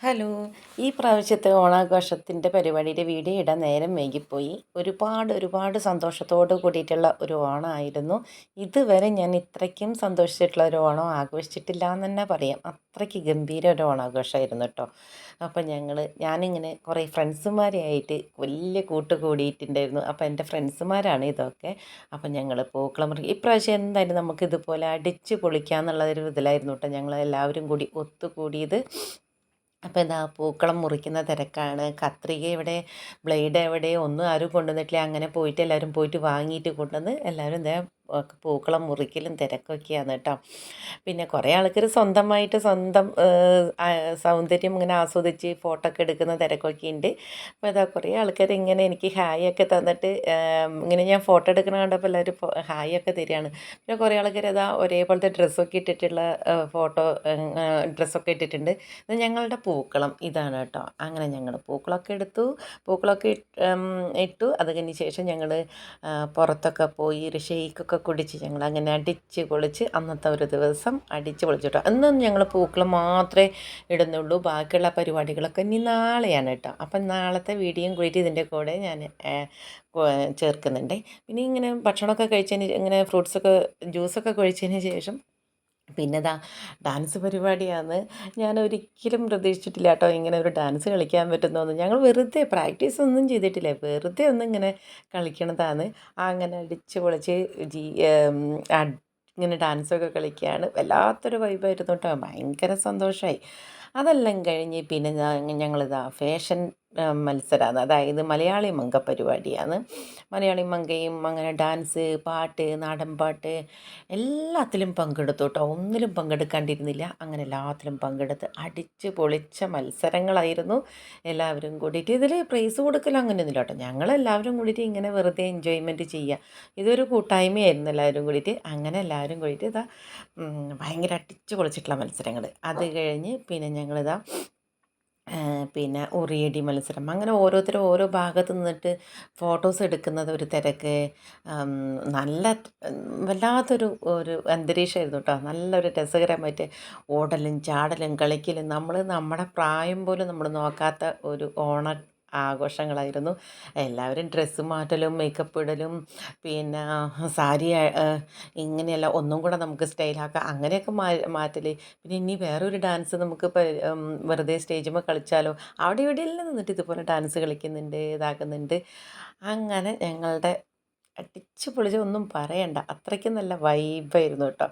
Hello. ഈ പ്രാവശ്യത്തെ ഓണാഘോഷത്തിന്റെ പരിപാടിയുടെ വീഡിയോ ഇടാൻ നേരം വൈകിപ്പോയി. ഒരുപാട് ഒരുപാട് സന്തോഷത്തോട് കൂടിയിട്ടുള്ള ഒരു ഓണമായിരുന്നു ഇതുവരെ ഞാൻ ഇത്രയ്ക്കും സന്തോഷിച്ചിട്ടുള്ള ഒരു ഓണം ആഘോഷിച്ചിട്ടില്ല എന്ന് തന്നെ പറയാം. അത്രയ്ക്ക് ഗംഭീര ഒരു ഓണാഘോഷമായിരുന്നു കേട്ടോ. അപ്പം ഞങ്ങൾ ഞാനിങ്ങനെ കുറേ ഫ്രണ്ട്സുമാരെയായിട്ട് വലിയ കൂട്ട് കൂടിയിട്ടുണ്ടായിരുന്നു. അപ്പോൾ എന്റെ ഫ്രണ്ട്സുമാരാണ് ഇതൊക്കെ. അപ്പം ഞങ്ങൾ പൂക്കളം ഇപ്രാവശ്യം എന്തായാലും നമുക്ക് ഇതുപോലെ അടിച്ച് പൊളിക്കാന്നുള്ളൊരു ഇതിലായിരുന്നു കേട്ടോ. ഞങ്ങൾ എല്ലാവരും കൂടി ഒത്തുകൂടിയത്. അപ്പോൾ എന്താ പൂക്കളം മുറിക്കുന്ന തിരക്കാണ്. കത്രിക ഇവിടെ ബ്ലേഡ് എവിടെ ഒന്നും ആരും കൊണ്ടുവന്നിട്ടില്ല. അങ്ങനെ പോയിട്ട് എല്ലാവരും പോയിട്ട് വാങ്ങിയിട്ട് കൊണ്ടുവന്ന് എല്ലാവരും എന്താ പൂക്കളം മുറിക്കലും തിരക്കൊക്കെയാണ് കേട്ടോ. പിന്നെ കുറേ ആൾക്കാർ സ്വന്തമായിട്ട് സ്വന്തം സൗന്ദര്യം ഇങ്ങനെ ആസ്വദിച്ച് ഫോട്ടോ ഒക്കെ എടുക്കുന്ന തിരക്കൊക്കെ ഉണ്ട് അപ്പോൾ അതാ കുറേ ആൾക്കാർ ഇങ്ങനെ എനിക്ക് ഹായ് ഒക്കെ തന്നിട്ട് ഇങ്ങനെ ഞാൻ ഫോട്ടോ എടുക്കണ കണ്ടപ്പോൾ എല്ലാവരും ഹായ് ഒക്കെ തരികയാണ് പിന്നെ കുറേ ആൾക്കാർ അതാ ഒരേപോലത്തെ ഡ്രസ്സൊക്കെ ഇട്ടിട്ടുള്ള ഫോട്ടോ ഡ്രസ്സൊക്കെ ഇട്ടിട്ടുണ്ട്. ഇത് ഞങ്ങളുടെ പൂക്കളം ഇതാണ് കേട്ടോ. അങ്ങനെ ഞങ്ങൾ പൂക്കളൊക്കെ എടുത്തു. പൂക്കളൊക്കെ ഇട്ടു അത് കഴിഞ്ഞ ശേഷം ഞങ്ങൾ പുറത്തൊക്കെ പോയി ഒരു ഷെയ്ക്കൊക്കെ ഒക്കെ കുടിച്ച് ഞങ്ങൾ അങ്ങനെ അടിച്ച് പൊളിച്ച് അന്നത്തെ ഒരു ദിവസം അടിച്ച് പൊളിച്ചു കേട്ടോ ഞങ്ങൾ പൂക്കൾ മാത്രമേ ഇടുന്നുള്ളൂ. ബാക്കിയുള്ള പരിപാടികളൊക്കെ ഇനി നാളെയാണ് കേട്ടോ അപ്പം നാളത്തെ വീഡിയോയും കൂടിയിട്ട് ഇതിന്റെ കൂടെ ഞാൻ ചേർക്കുന്നുണ്ട്. പിന്നെ ഇങ്ങനെ ഭക്ഷണമൊക്കെ കഴിച്ചതിന് ഇങ്ങനെ ഫ്രൂട്ട്സൊക്കെ ജ്യൂസൊക്കെ കഴിച്ചതിന് ശേഷം പിന്നെ ഇതാ ഡാൻസ് പരിപാടിയാണ്. ഞാൻ ഒരിക്കലും പ്രതീക്ഷിച്ചിട്ടില്ല കേട്ടോ ഇങ്ങനെ ഒരു ഡാൻസ് കളിക്കാൻ പറ്റുന്നതെന്ന് ഞങ്ങൾ വെറുതെ പ്രാക്ടീസ് ഒന്നും ചെയ്തിട്ടില്ല. വെറുതെ ഒന്നും ഇങ്ങനെ കളിക്കണതാണ് അങ്ങനെ അടിച്ച് പൊളിച്ച് ജി ഇങ്ങനെ ഡാൻസൊക്കെ കളിക്കുകയാണ് വല്ലാത്തൊരു വൈബായിരുന്നു കേട്ടോ. ഭയങ്കര സന്തോഷമായി അതെല്ലാം കഴിഞ്ഞ് പിന്നെ ഞങ്ങളിതാ ഫാഷൻ മത്സരമാണ് അതായത് മലയാളി മങ്ക പരിപാടിയാണ്. മലയാളി മങ്കയും അങ്ങനെ ഡാൻസ് പാട്ട് നാടൻ പാട്ട് എല്ലാത്തിലും പങ്കെടുത്തു കേട്ടോ ഒന്നിലും പങ്കെടുക്കാണ്ടിരുന്നില്ല. അങ്ങനെ എല്ലാത്തിലും പങ്കെടുത്ത് അടിച്ച് പൊളിച്ച മത്സരങ്ങളായിരുന്നു. എല്ലാവരും കൂടിയിട്ട് ഇതിൽ പ്രൈസ് കൊടുക്കൽ അങ്ങനെയൊന്നുമില്ല കേട്ടോ. ഞങ്ങളെല്ലാവരും കൂടിയിട്ട് ഇങ്ങനെ വെറുതെ എൻജോയ്മെന്റ് ചെയ്യുക ഇതൊരു കൂട്ടായ്മയായിരുന്നു എല്ലാവരും കൂടിയിട്ട്. അങ്ങനെ എല്ലാവരും കൂടിയിട്ട് ഇതാ ഭയങ്കര അടിച്ച് പൊളിച്ചിട്ടുള്ള മത്സരങ്ങൾ അത് കഴിഞ്ഞ് പിന്നെ ഞങ്ങളിതാ പിന്നെ ഉറിയടി മത്സരം. അങ്ങനെ ഓരോരുത്തരും ഓരോ ഭാഗത്ത് നിന്നിട്ട് ഫോട്ടോസ് എടുക്കുന്നത് ഒരു തിരക്ക്. നല്ല വല്ലാത്തൊരു ഒരു അന്തരീക്ഷമായിരുന്നു കേട്ടോ നല്ലൊരു രസകരമായിട്ട് ഓടലും ചാടലും കളിക്കലും നമ്മൾ നമ്മുടെ പ്രായം പോലും നമ്മൾ നോക്കാത്ത ഒരു ഓണ ആഘോഷങ്ങളായിരുന്നു. എല്ലാവരും ഡ്രസ്സ് മാറ്റലും മേക്കപ്പ് ഇടലും പിന്നെ സാരി ഇങ്ങനെയല്ല ഒന്നും കൂടെ നമുക്ക് സ്റ്റൈലാക്കാം അങ്ങനെയൊക്കെ മാ മാറ്റൽ പിന്നെ ഇനി വേറൊരു ഡാൻസ് നമുക്ക് വെറുതെ സ്റ്റേജിൽ കളിച്ചാലോ അവിടെ ഇവിടെ എല്ലാം നിന്നിട്ട് ഇതുപോലെ ഡാൻസ് കളിക്കുന്നുണ്ട് ഇതാക്കുന്നുണ്ട്. അങ്ങനെ ഞങ്ങളുടെ അടിച്ചു പൊളിച്ച് ഒന്നും പറയണ്ട. അത്രയ്ക്കും നല്ല വൈബായിരുന്നു കേട്ടോ.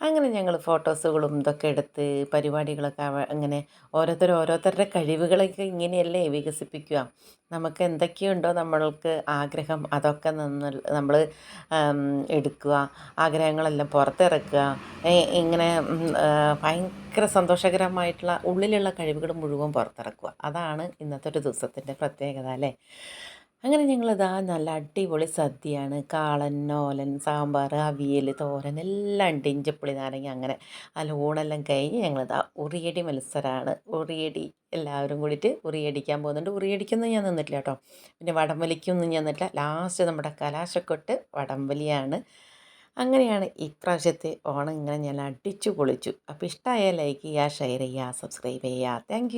അങ്ങനെ ഞങ്ങൾ ഫോട്ടോസുകളും ഇതൊക്കെ എടുത്ത് പരിപാടികളൊക്കെ അങ്ങനെ ഓരോരുത്തർ ഓരോരുത്തരുടെ കഴിവുകളൊക്കെ ഇങ്ങനെയല്ലേ വികസിപ്പിക്കുക. നമുക്ക് എന്തൊക്കെയുണ്ടോ നമ്മൾക്ക് ആഗ്രഹം അതൊക്കെ നിന്ന് നമ്മൾ എടുക്കുക. ആഗ്രഹങ്ങളെല്ലാം പുറത്തിറക്കുക. ഇങ്ങനെ ഭയങ്കര സന്തോഷകരമായിട്ടുള്ള ഉള്ളിലുള്ള കഴിവുകൾ മുഴുവൻ പുറത്തിറക്കുക. അതാണ് ഇന്നത്തെ ഒരു ദിവസത്തിന്റെ പ്രത്യേകത അല്ലേ? അങ്ങനെ ഞങ്ങളിതാ നല്ല അടിപൊളി സദ്യയാണ്. കാളൻ ഓലൻ സാമ്പാർ അവിയൽ തോരൻ എല്ലാം ഉണ്ട്. ഇഞ്ചപ്പുളി നാരങ്ങ അങ്ങനെ. ആ ഊണെല്ലാം കഴിഞ്ഞ് ഞങ്ങളിതാ ഉറിയടി മത്സരമാണ് ഉറിയടി എല്ലാവരും കൂടിയിട്ട് ഉറിയടിക്കാൻ പോകുന്നുണ്ട്. ഉറിയടിക്കൊന്നും ഞാൻ നിന്നിട്ടില്ല കേട്ടോ. പിന്നെ വടംവലിക്കൊന്നും ഞാൻ നിന്നിട്ടില്ല. ലാസ്റ്റ് നമ്മുടെ കലാശക്കൊട്ട് വടംവലിയാണ്. അങ്ങനെയാണ് ഇപ്രാവശ്യത്തെ ഓണം ഇങ്ങനെ ഞാൻ അടിച്ചു പൊളിച്ചു. അപ്പോൾ ഇഷ്ടമായ ലൈക്ക് ചെയ്യുക ഷെയർ ചെയ്യുക സബ്സ്ക്രൈബ് ചെയ്യുക. താങ്ക്